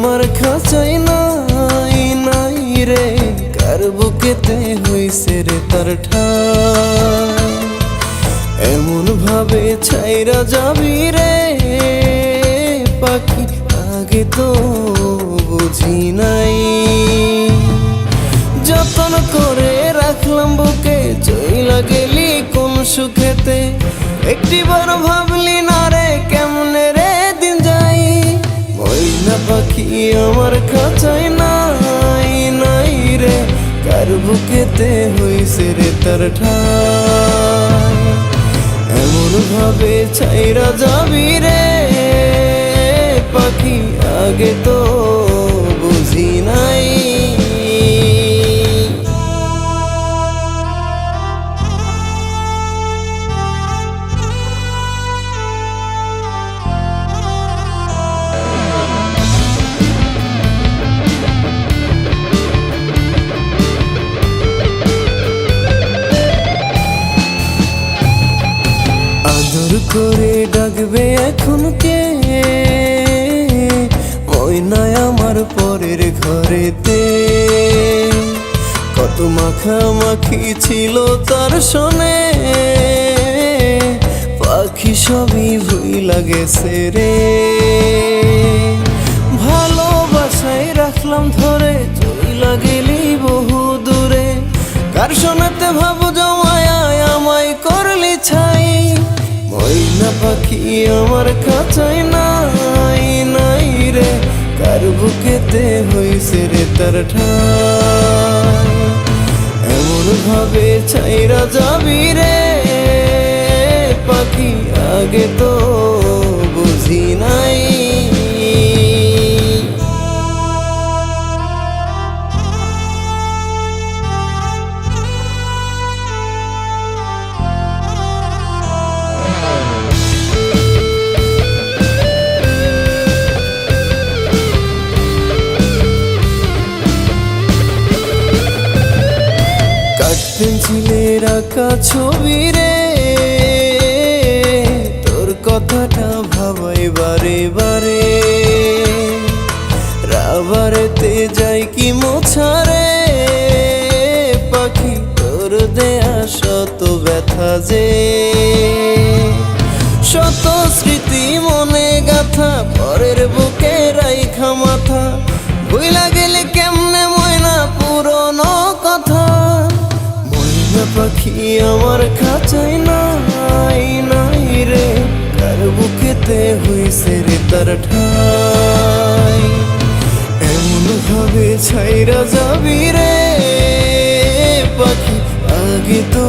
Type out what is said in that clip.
আমার খাঁচাই নাই নাই রে। কার বুকেতে হইছে রে তার এমন ভাবে ছাইরা যাবি রে, পাখি। আগে তো বুঝি নাই। যতন করে রাখলাম বুকে, চইলা গেলি কোন সুখেতে? একটি বার ভাবলি না রে, কেমনে রে দিন যাই ময়না পাখি আমার খাঁচাই নাই নাই রে। কার বুকেতে হইছে রে তার ঠাই? এমন ভাবে ছাইরা যাবি রে, পাখি আগে তো করে ডাকবে এখন কে? ওই নাই আমার পরের ঘরেতে। কত মাখামাখি ছিল তার শোনে। পাখি সবই ভুই লাগেছে রে। ভালোবাসায় রাখলাম ধরে, চইলা গেলি বহু দূরে। কার পাখি আমার কাছাই নাই নাই রে। কার বুকেতে হইছে রে তার ঠাই? এমন ভাবে ছাইরা যাবি রে। পাখি আগে তো বুঝি নাই। কাঠ পেন্সিলের আঁকা ছবি রে। তোর কথাটা ভাবাই বারে বারে। রাবারেতে যাই কি মোছারে পাখি তোর দেয়া শত ব্যথা যে। শত স্মৃতি মনে গাথা, পরের বুকে রাইখা মাথা। ভুইলা গেলে কেমনে পাখি আমার খাঁচাই নাই নাই রে। কার বুকেতে হইছে রে তার ঠাই? এমন ভাবে ছাইরা যাবি রে, পাখি। আগে তো